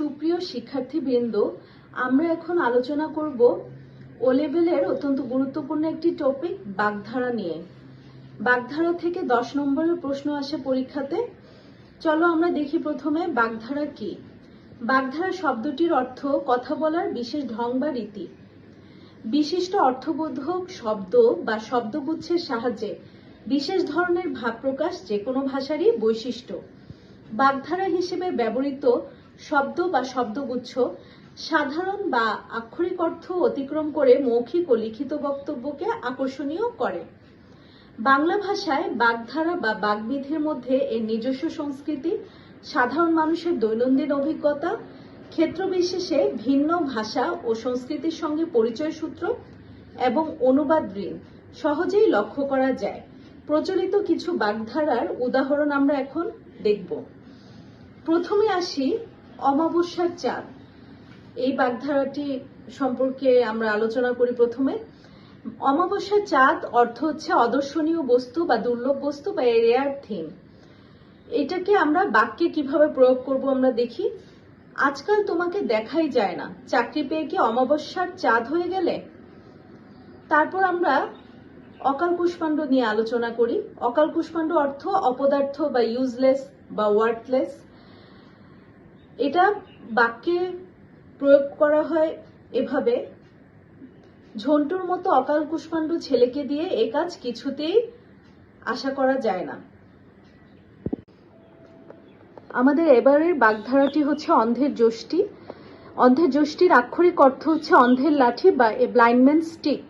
সুপ্রিয় শিক্ষার্থীবৃন্দ, আমরা এখন আলোচনা করব ও লেভেলের অত্যন্ত গুরুত্বপূর্ণ একটি টপিক বাগধারা নিয়ে। বাগধারা থেকে দশ নম্বরের প্রশ্ন আসে পরীক্ষাতে। চলো আমরা দেখি প্রথমে বাগধারা কি। বাগধারা শব্দটির অর্থ কথা বলার বিশেষ ঢং বা রীতি। বিশিষ্ট অর্থবোধক শব্দ বা শব্দগুচ্ছের সাহায্যে বিশেষ ধরনের ভাব প্রকাশ যে কোনো ভাষারই বৈশিষ্ট্য। বাগধারা হিসেবে ব্যবহৃত শব্দ বা শব্দগুচ্ছ সাধারণ বা আক্ষরিক অর্থ অতিক্রম করে মৌখিক ও লিখিত বক্তব্যকে আকর্ষণীয় করে। বাংলা ভাষায় বাগধারা বা বাগবিধির মধ্যে এর নিজস্ব সংস্কৃতি, সাধারণ মানুষের দৈনন্দিন অভিজ্ঞতা ক্ষেত্রবিশেষে ভিন্ন ভাষা ও সংস্কৃতির সঙ্গে পরিচয় সূত্র এবং অনুবাদ ঋণ সহজেই লক্ষ্য করা যায়। প্রচলিত কিছু বাগধারার উদাহরণ আমরা এখন দেখব। প্রথমে আসি অমাবস্যার চাঁদ। এই বাগধারাটি সম্পর্কে আমরা আলোচনা করি প্রথমে। অমাবস্যার চাঁদ অর্থ হচ্ছে অদর্শনীয় বস্তু বা দুর্লভ বস্তু বা রেয়ার থিম এটাকে আমরা বাক্যে কীভাবে প্রয়োগ করব আমরা দেখি। আজকাল তোমাকে দেখাই যায় না। চাকরি পেয়ে কি অমাবস্যার চাঁদ হয়ে গেলে? তারপর আমরা অকাল কুষ্মাণ্ড নিয়ে আলোচনা করি। অকাল কুষ্মাণ্ড অর্থ অপদার্থ বা ইউজলেস বা ওয়ার্থলেস এটা বাক্যে প্রয়োগ করা হয় এভাবে। ঝন্টুর মতো অকাল কুষ্মাণ্ড ছেলেকে দিয়ে এ কাজ কিছুতেই আশা করা যায় না। আমাদের এবারের বাগধারাটি হচ্ছে অন্ধের যষ্টি। অন্ধের যষ্টির আক্ষরিক অর্থ হচ্ছে অন্ধের লাঠি বা এ ব্লাইন্ডম্যান স্টিক।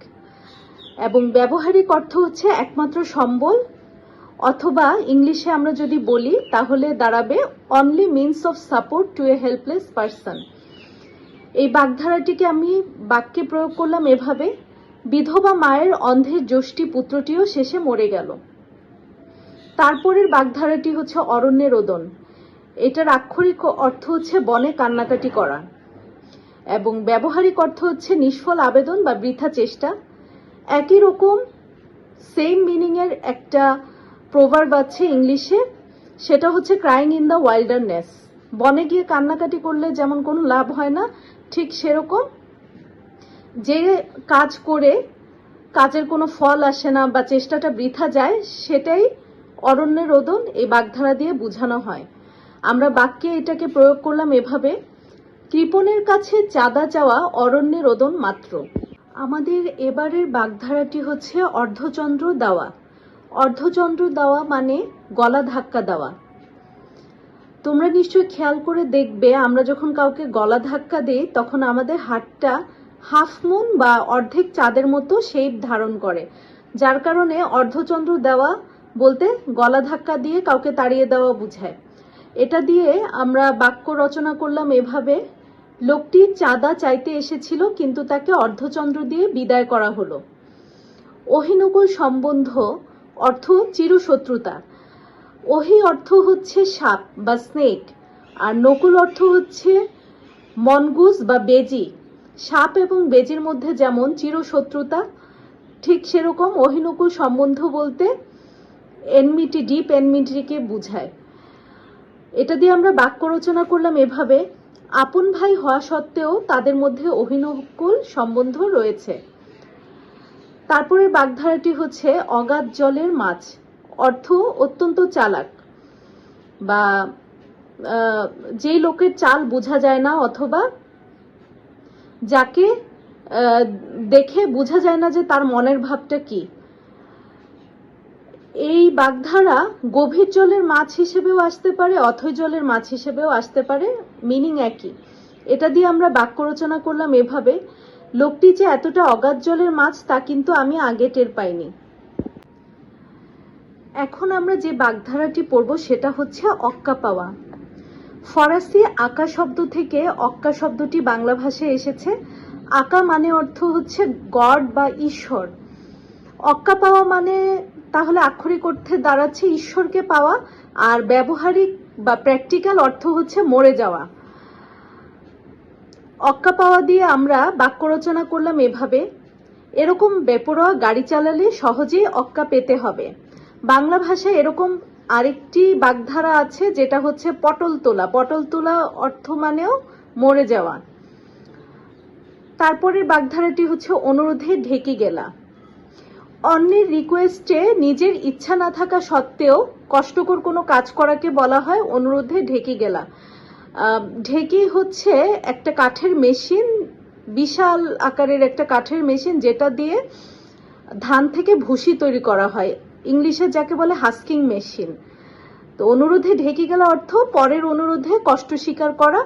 এবং ব্যবহারিক অর্থ হচ্ছে একমাত্র সম্বল অথবা ইংলিশে আমরা যদি বলি, তাহলে দাঁড়াবে only means of support to a helpless person এই বাগধারাটিকে আমি বাক্যে প্রয়োগ করলাম এভাবে, বিধবা মায়ের অন্ধের যষ্টি পুত্রটিও শেষে মরে গেল। তারপরের বাগধারাটি হচ্ছে অরণ্যের রোদন এটার আক্ষরিক অর্থ হচ্ছে বনে কান্নাকাটি করা। এবং ব্যবহারিক অর্থ হচ্ছে নিষ্ফল আবেদন বা বৃথা চেষ্টা। একই রকম সেম মিনিং এর একটা প্রভার্ব আছে ইংলিশে, সেটা হচ্ছে ক্রাইং ইন দ্য ওয়াইল্ডারনেস বনে গিয়ে কান্নাকাটি করলে যেমন কোনো লাভ হয় না, ঠিক সেরকম যে কাজ করে কাজের কোনো ফল আসে না বা চেষ্টাটা বৃথা যায়, সেটাই অরণ্যের রোদন, এই বাগধারা দিয়ে বোঝানো হয়। আমরা বাক্যে এটাকে প্রয়োগ করলাম এভাবে, কৃপণের কাছে চাঁদা চাওয়া অরণ্যের রোদন মাত্র। আমাদের এবারের বাগধারাটি হচ্ছে অর্ধচন্দ্র দেওয়া। অর্ধচন্দ্র দেওয়া মানে গলা ধাক্কা দেওয়া। তোমরা নিশ্চয়ই খেয়াল করে দেখবে, আমরা যখন কাউকে গলা ধাক্কা দিই, তখন আমাদের হাতটা হাফ মুন বা অর্ধেক চাঁদের মতো শেপ ধারণ করে। যার কারণে অর্ধচন্দ্র দেওয়া বলতে গলা ধাক্কা দিয়ে কাউকে তাড়িয়ে দেওয়া বোঝায়। এটা দিয়ে আমরা বাক্য রচনা করলাম এভাবে, লোকটি চাঁদা চাইতে এসেছিল, কিন্তু তাকে অর্ধচন্দ্র দিয়ে বিদায় করা হলো। অহিনুকুল সম্বন্ধ অর্থ চিরশত্রুতা। ওহি অর্থ হচ্ছে সাপ বা স্নেক আর নকুল অর্থ হচ্ছে মনগুস বা বেজি। সাপ এবং বেজির মধ্যে যেমন চিরশত্রুতা, ঠিক সেরকম অহিনকুল সম্বন্ধ বলতে এনমিটি ডিপ এনমিটিকে বুঝায়। এটা দিয়ে আমরা বাক্য রচনা করলাম এভাবে, আপন ভাই হওয়া সত্ত্বেও তাদের মধ্যে অহিনুকুল সম্বন্ধ রয়েছে। তারপরের বাগধারাটি হচ্ছে অগাধ জলের মাছ। অর্থ অত্যন্ত চালাক। বা যেই লোকের চাল বোঝা যায় না অথবা যাকে দেখে বোঝা যায় না যে তার মনের ভাবটা কি। এই বাগধারা গভীর জলের মাছ হিসেবেও আসতে পারে, অথৈ জলের মাছ হিসেবেও আসতে পারে, মিনিং একই। এটা দিয়ে আমরা বাক্য রচনা করলাম এভাবে লোকটি যে এতটা অগাধ জলের মাছ তা কিন্তু আমি আগে টের পাইনি। এখন আমরা যে বাগধারাটি পড়ব সেটা হচ্ছে অক্কা পাওয়া। ফরাসি আকা শব্দ থেকে অক্কা শব্দটি বাংলা ভাষায় এসেছে। আকা মানে অর্থ হচ্ছে গড বা ঈশ্বর। অক্কা পাওয়া মানে তাহলে আক্ষরিক অর্থে দাঁড়াচ্ছে ঈশ্বরকে পাওয়া, আর ব্যবহারিক বা প্র্যাকটিক্যাল অর্থ হচ্ছে মরে যাওয়া। অক্কা পাওয়া দিয়ে আমরা বাক্য রচনা করলাম এভাবে, এরকম বেপরোয়া গাড়ি চালালে সহজেই অক্কা পেতে হবে। বাংলা ভাষায় এরকম আরেকটি বাগধারা আছে, যেটা হচ্ছে পটল তোলা। পটল তোলা অর্থ মানেও মরে যাওয়া। তারপরের বাগধারাটি হচ্ছে অনুরোধে ঢেকে গেলা। অন্যের রিকোয়েস্টে নিজের ইচ্ছা না থাকা সত্ত্বেও কষ্টকর কোনো কাজ করাকে বলা হয় অনুরোধে ঢেকে গেলা। ঢেকি হচ্ছে একটা কাঠের মেশিন, বিশাল আকারের একটা কাঠের মেশিন যেটা দিয়ে ধান থেকে ভুসি তৈরি করা হয়। ইংলিশে যাকে বলে হাস্কিং মেশিন। তো অনুরোধে ঢেকে গেলা অর্থ, পরের অনুরোধে কষ্ট স্বীকার করা।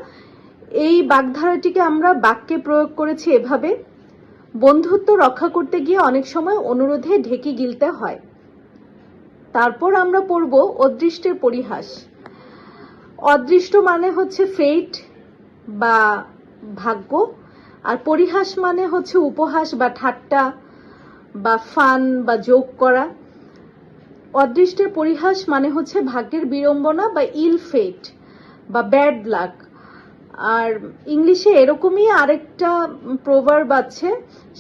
এই বাগধারাটিকে আমরা বাক্যে প্রয়োগ করেছি এভাবে, বন্ধুত্ব রক্ষা করতে গিয়ে অনেক সময় অনুরোধে ঢেকে গিলতে হয়। তারপর আমরা পড়ব অদৃষ্টের পরিহাস। অদৃষ্ট মানে হচ্ছে ফেট বা ভাগ্য, আর পরিহাস মানে হচ্ছে উপহাস বা ঠাট্টা বা ফান বা যোগ করা। অদৃষ্টের পরিহাস মানে হচ্ছে ভাগ্যের বিড়ম্বনা বা ইল ফেট বা ব্যাড লাক আর ইংলিশে এরকমই আরেকটা প্রভার্ব আছে,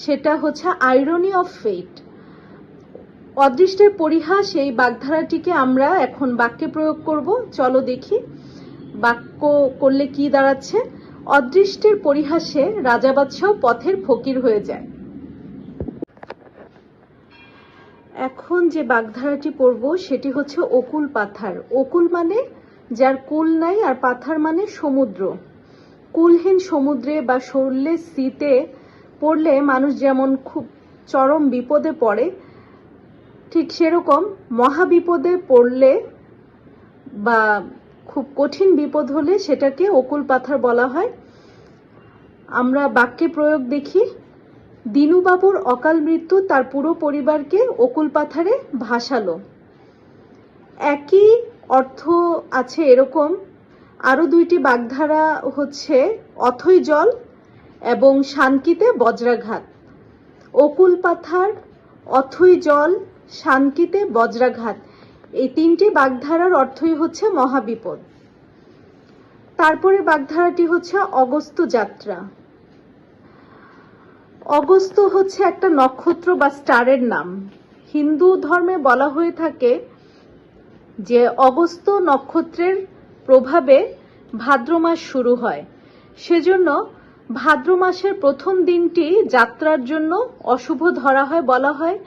সেটা হচ্ছে আইরনি অফ ফেট অদৃষ্টের পরিহাস, এই বাগধারাটিকে আমরা এখন বাক্যে প্রয়োগ করব। চলো দেখি। বাক্য করলে কি দাঁড়াচ্ছে? অদৃষ্টের পরিহাসে রাজা বাদশাহ পথের ফকির হয়ে যায়। এখন যে বাগধারাটি পড়ব, সেটি হচ্ছে অকুল পাথার। অকুল মানে যার কুল নাই আর পাথার মানে সমুদ্র। কুলহীন সমুদ্রে বা শরলে শীতে পড়লে মানুষ যেমন খুব চরম বিপদে পড়ে, ঠিক সেরকম মহাবিপদে পড়লে বা খুব কঠিন বিপদ হলে সেটাকে অকুল পাথার বলা হয়। আমরা বাক্যে প্রয়োগ দেখি, দিনুবাবুর অকাল মৃত্যু তার পুরো পরিবারকে অকুল পাথারে ভাসালো। একই অর্থ আছে এরকম, আরও দুইটি বাগধারা হচ্ছে অথই জল এবং শানকিতে বজ্রাঘাত। অকুল পাথার অথই জল, শানকিতে বজ্রাঘাত। এই তিনটি বাগধারার অর্থই হচ্ছে মহাবিপদ। তারপরে বাগধারাটি হচ্ছে অগস্ত যাত্রা। অগস্ত হচ্ছে একটা নক্ষত্র বা স্টারের নাম। হিন্দু ধর্মে বলা হয়ে থাকে যে অগস্ত নক্ষত্রের প্রভাবে ভাদ্র মাস শুরু হয়। সেজন্য ভাদ্র মাসের প্রথম দিনটি যাত্রার জন্য অশুভ ধরা হয় বলা হয়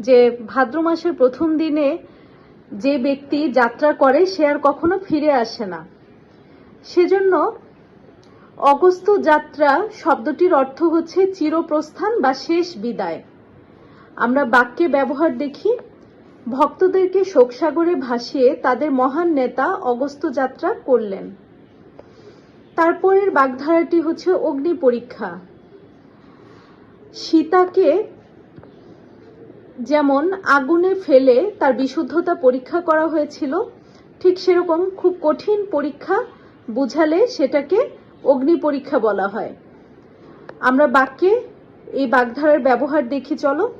যে ভাদ্র মাসের প্রথম দিনে যে ব্যক্তি যাত্রা করে, সে আর কখনো ফিরে আসে না। সেজন্য অগস্ত যাত্রা শব্দটির অর্থ হচ্ছে চিরপ্রস্থান বা শেষ বিদায়। আমরা বাক্যে ব্যবহার দেখি, ভক্তদেরকে শোকসাগরে ভাসিয়ে তাদের মহান নেতা অগস্ত যাত্রা করলেন। তারপরের বাগধারাটি হচ্ছে অগ্নি পরীক্ষা। সীতাকে যেমন আগুনে ফেলে তার বিশুদ্ধতা পরীক্ষা করা হয়েছিল, ঠিক সেরকম খুব কঠিন পরীক্ষা বুঝালে সেটাকে অগ্নি পরীক্ষা বলা হয়। আমরা বাক্যে এই বাগধারার ব্যবহার দেখি, চলো।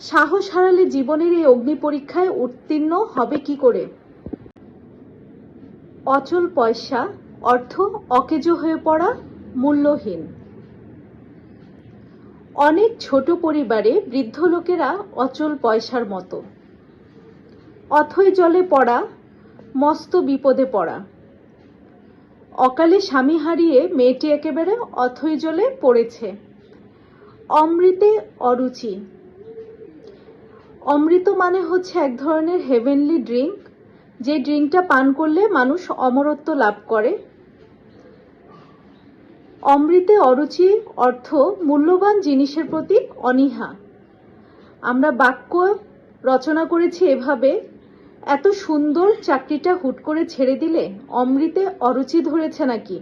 সাহস হারালে জীবনের এই অগ্নি পরীক্ষায় উত্তীর্ণ হবে কি করে? অচল পয়সা, অর্থ অকেজো হয়ে পড়া, মূল্যহীন। অনেক ছোট পরিবারে বৃদ্ধ লোকেরা অচল পয়সার মতো। অথই জলে পড়া, মস্ত বিপদে পড়া। অকালে স্বামী হারিয়ে মেয়েটি একেবারে অথই জলে পড়েছে। অমৃতে অরুচি। অমৃত মানে হচ্ছে এক ধরনের হেভেনলি ড্রিঙ্ক যে ড্রিঙ্কটা পান করলে মানুষ অমরত্ব লাভ করে। অমৃতে অরুচি অর্থ মূল্যবান জিনিসের প্রতি অনীহা। আমরা বাক্য রচনা করেছি এভাবে, এত সুন্দর চাকরিটা হুট করে ছেড়ে দিলে অমৃতে অরুচি ধরেছে নাকি?